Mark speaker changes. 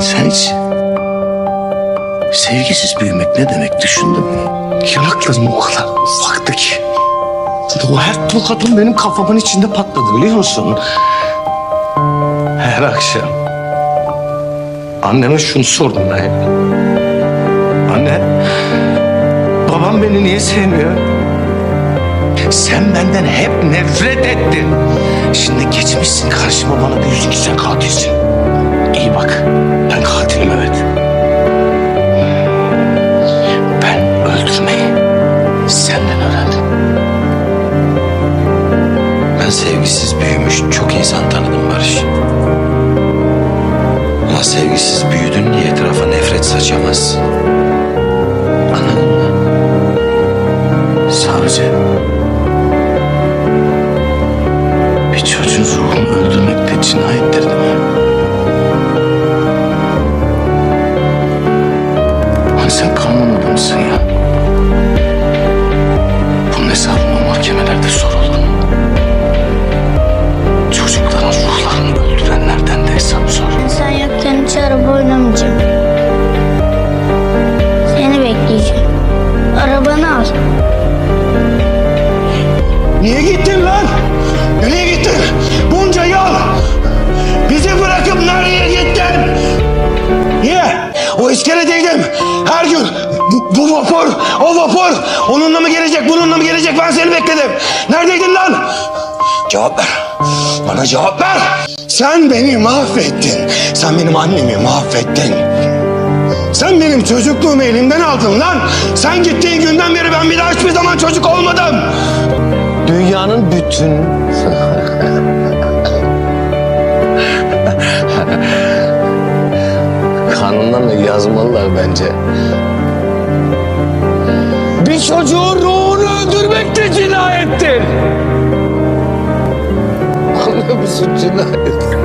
Speaker 1: Sen hiç sevgisiz büyümek ne demek düşündün mü? Yanaklarım o kadar ufaktı ki. O her tokatın benim kafamın içinde patladı biliyor musun? Her akşam anneme şunu sordum ben. Anne, babam beni niye sevmiyor? Sen benden hep nefret ettin. Şimdi geçmişsin karşıma bana diyorsun ki sen katilsin. İyi bak,
Speaker 2: sevgisiz büyümüş çok insan tanıdım Barış. Ama sevgisiz büyüdün diye etrafa nefret saçamazsın. Anladın mı?
Speaker 1: Sadece bir çocuğun ruhunu öldürmek de cinayettir değil mi?
Speaker 3: O iskeledeydim. Her gün bu, bu vapur, o vapur. Onunla mı gelecek, bununla mı gelecek? Ben seni bekledim. Neredeydin lan? Cevap ver. Bana cevap ver. Sen beni mahvettin. Sen benim annemi mahvettin. Sen benim çocukluğumu elimden aldın lan. Sen gittiğin günden beri ben bir daha hiçbir zaman çocuk olmadım.
Speaker 1: Dünyanın bütün kanunlarını yazmalılar bence. Bir çocuğun ruhunu öldürmek de cinayettir. Anlıyor musun cinayet?